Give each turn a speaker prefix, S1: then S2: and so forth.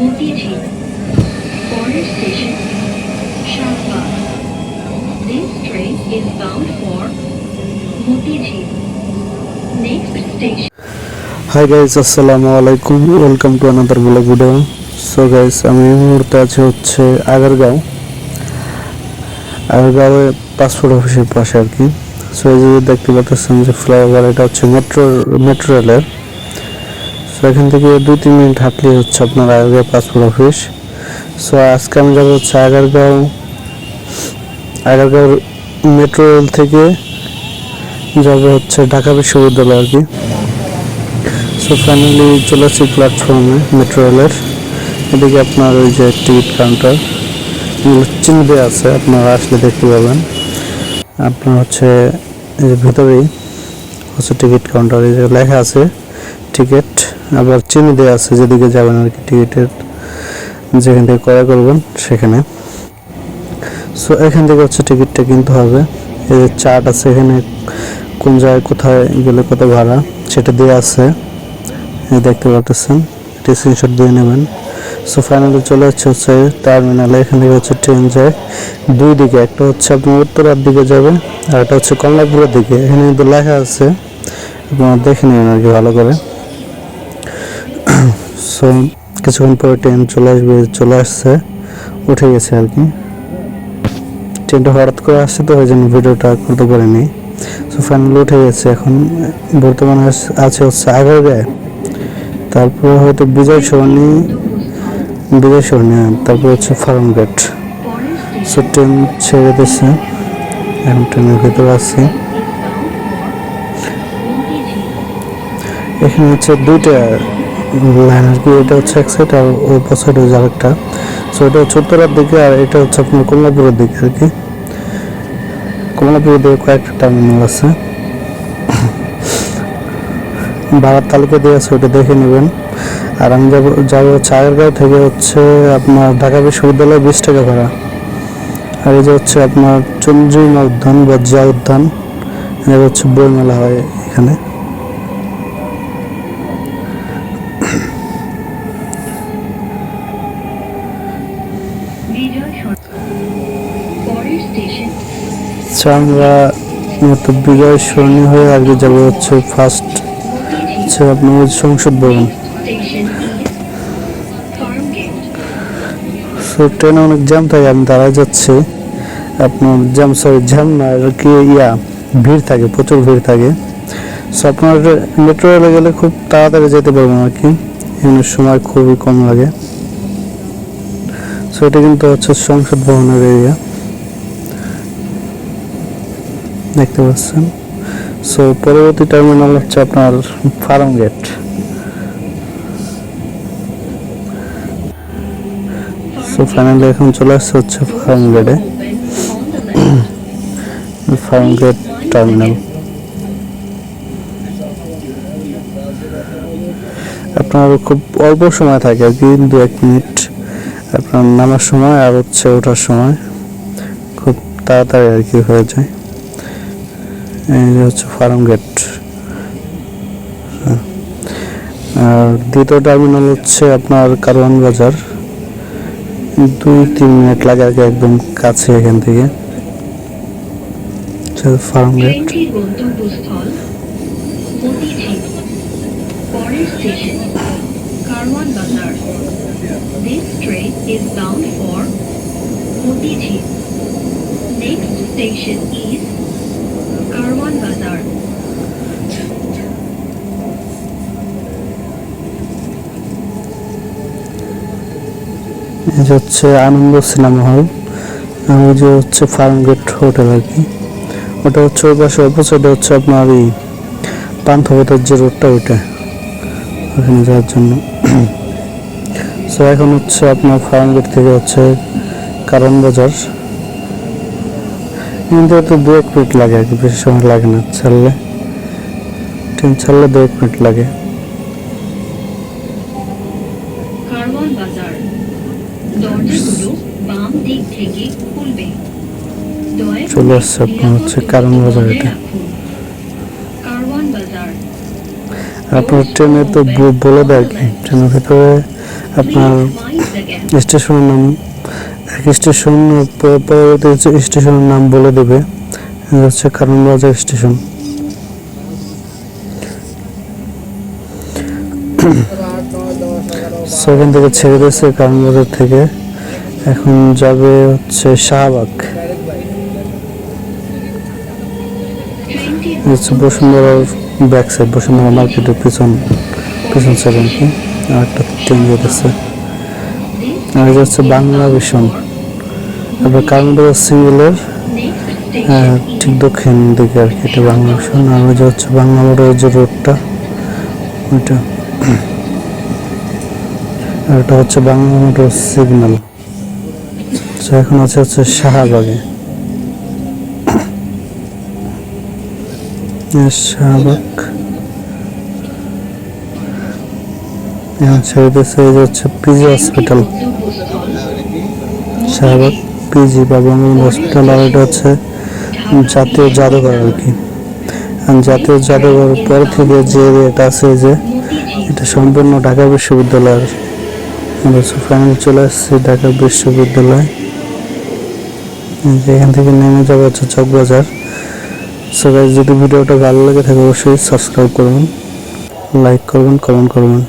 S1: Motiji. Border station, Shahbaz. This train is bound for Motiji. Next station.
S2: Hi guys আসসালামু আলাইকুম welcome to another blog video so guys আমি এই মুহূর্তে আছি হচ্ছে আগারগাঁও আগারগাঁওয়ে পাসপোর্ট অফিসের পাশে আর কি সো এই যে দেখতে পাচ্ছেন যে ফ্লাইওভার এটা হচ্ছে মেট্রো মেট্রো রেলের সো এখান থেকে দুই, তিন মিনিট হাঁটলেই হচ্ছে আপনার আগারগাঁও পাসপোর্ট অফিস। সো আজকে আমি যাব হচ্ছে আগারগাঁও আগারগাঁও মেট্রো রেল থেকে যাব হচ্ছে ঢাকা বিশ্ববিদ্যালয় আর কি। সো ফাইনালি চলে আসছি প্ল্যাটফর্মে মেট্রো রেলের এদিকে আপনার ওই যে টিকিট কাউন্টার চিহ্ন আছে, আপনারা আসলে দেখতে পাবেন। আপনার হচ্ছে এই ভিতরেই হচ্ছে টিকিট কাউন্টার এই যে লেখা আছে টিকিট আবার চিহ্ন দেওয়া আছে, যেদিকে যাবেন আর কি টিকিটের, যেখান থেকে ক্রয় করবেন সেখানে। সো এখান থেকে হচ্ছে টিকিটটা কিনতে হবে। এই যে চার্ট আছে এখানে, কোন জায়গায় কোথায় গেলে কত ভাড়া, সেটা দেওয়া আছে। দেখতে পাচ্ছেন এটি স্ক্রিনশট দিয়ে নেবেন। সো ফাইনালি চলে যাচ্ছে হচ্ছে টার্মিনালে এখান থেকে হচ্ছে ট্রেন যায়। দুই দিকে, একটা হচ্ছে আপনার উত্তরার দিকে যাবে, আর একটা হচ্ছে কমলাপুরের দিকে। এখানে কিন্তু লেখা আছে, আপনারা দেখে নেবেন আর কি ভালো করে। সো কিছুক্ষণ পরে ট্রেন চলে আসবে চলে আসছে উঠে গেছে আর কি। ট্রেনটা হঠাৎ করে আসছে তো ওই জন্য ভিডিওটা করতে পারিনি। সো ফাইনালি উঠে গেছে এখন। বর্তমানে আছে হচ্ছে আগারগাঁয়ে তারপর হয়তো বিজয় সরণি বিজয় সরণি হ্যাঁ, তারপর হচ্ছে ফার্ম গেট সো ট্রেন ছেড়ে দিচ্ছে এখন ট্রেনের ভিতরে আছি. এখানে হচ্ছে দুইটা কি এটা হচ্ছে এক সাইড আর ওই সাইড হচ্ছে আরেকটা। সো এটা হচ্ছে উত্তরার দিকে আর এটা হচ্ছে আপনার কমলাপুরের দিকে আর কি। কমলাপুরের দিকে কয়েকটা টার্মিনাল আছে। ভাড়ার তালিকা দেওয়া আছে, ওটা দেখে নেবেন। আর আমি যাব যাব আগেরগাঁও থেকে হচ্ছে আপনার ঢাকা বিশ্ববিদ্যালয়ে বিশ টাকা ভাড়া। আর এই যে হচ্ছে আপনার চন্দ্রিমা উদ্যান বা জিয়া উদ্যান, এটা হচ্ছে বইমেলা হয় এখানে
S1: Vijay Shore. Border station
S2: আচ্ছা আমরা মতো বিজয় সরণি হয়ে আগে যাব হচ্ছে ফার্স্ট হচ্ছে আপনার সংসদ ভবন। সো ট্রেনে অনেক জ্যাম থাকে, আমি দাঁড়ায় যাচ্ছি। আপনার জ্যাম সরি জ্যাম না আর কি ইয়া, ভিড় থাকে, প্রচুর ভিড় থাকে। সো আপনার মেট্রো রেলে গেলে খুব তাড়াতাড়ি যেতে পারবেন আর কি, এখানে সময় খুবই কম লাগে। সো এটা কিন্তু হচ্ছে সংসদ ভবনের এরিয়া দেখতে পাচ্ছেন। সো পরবর্তী টার্মিনাল হচ্ছে আপনার ফার্ম গেট সো ফাইনালি এখন চলে আসছে হচ্ছে ফার্ম গেটে. ফার্ম গেট টার্মিনাল আপনার খুব অল্প সময় থাকে আর কি, দু এক মিনিট। আপনার নামার সময় আর হচ্ছে ওঠার সময়। খুব তাড়াতাড়ি আর কি হয়ে যায়। যে হচ্ছে ফার্ম গেট। আর দ্বিতীয় টার্মিনাল হচ্ছে আপনার কারওয়ান বাজার। দুই, তিন মিনিট লাগে আর একদম কাছে এখান থেকে। ফার্ম গেট।
S1: ট্রেনটির গন্তব্যস্থল মতিঝিল পরের station, Karwan Bazar. This train is bound for Motijheel next station is Karwan Bazar
S2: এই যে হচ্ছে আনন্দ সিনেমা হল। আর ওই যে হচ্ছে ফার্ম গেট হোটেল আর কি। ওটা হচ্ছে ওই পাশে অপোজিটে হচ্ছে আপনার এই পান্থপথের যে রোডটা ওইটা। ওখানে যাওয়ার জন্য। সো এখন হচ্ছে আপনার ফার্ম গেট থেকে হচ্ছে কারণ বাজার। কিন্তু তো দু এক মিনিট লাগে আর কি, বেশি সময় লাগে না। ছাড়লে, ট্রেন ছাড়লে দু এক মিনিট লাগে
S1: কারওয়ান বাজার দরজাগুলো বাম দিক থেকে খুলবে দয়া করে
S2: চলে আসছে আপনার হচ্ছে কারণ বাজার এটা। আপনার ট্রেনে তো বলে দেয় কি? ট্রেনের ভিতরে আপনার. স্টেশনের নাম এক স্টেশন পরবর্তী হচ্ছে স্টেশনের নাম বলে দেবে। হচ্ছে কারণ বাজার স্টেশন। সেখান থেকে ছেড়ে দিয়েছে কারণ বাজার থেকে। এখন যাবে হচ্ছে শাহবাগ। বসুন্ধরার ব্যাক সাইড বসুন্ধরা মার্কেটের পিছন পিছন সাইড আর একটা ট্রেন যেতেছে। আর হচ্ছে বাংলা ভীষণ তারপর কারণ বাজার সিঙ্গেলের হ্যাঁ ঠিক দক্ষিণ দিকে আর কি, এটা বাংলা ভীষণ আর ওই যে হচ্ছে বাংলা মোড়ের যে রোডটা ওইটা। আর এটা হচ্ছে বাংলা মোটর সিগন্যাল তো এখন আছে হচ্ছে শাহবাগে। শাহবাগ। এখন ছেড়ে এই হচ্ছে পিজি হসপিটাল শাহবাগ পিজি বা বঙ্গবন্ধু হসপিটাল আর এটা হচ্ছে জাতীয় জাদুঘর আর কি। জাতীয় জাদুঘর পর থেকে যে এটা আছে যে, এটা সম্পূর্ণ ঢাকা বিশ্ববিদ্যালয়ের। আমরা ফাইনাল চলে আসছি ঢাকা বিশ্ববিদ্যালয়। এখান থেকে নেমে যাবে হচ্ছে চকবাজার সো গাইজ যদি ভিডিওটা ভালো লেগে থাকে অবশ্যই সাবস্ক্রাইব করবেন লাইক করবেন কমেন্ট করবেন।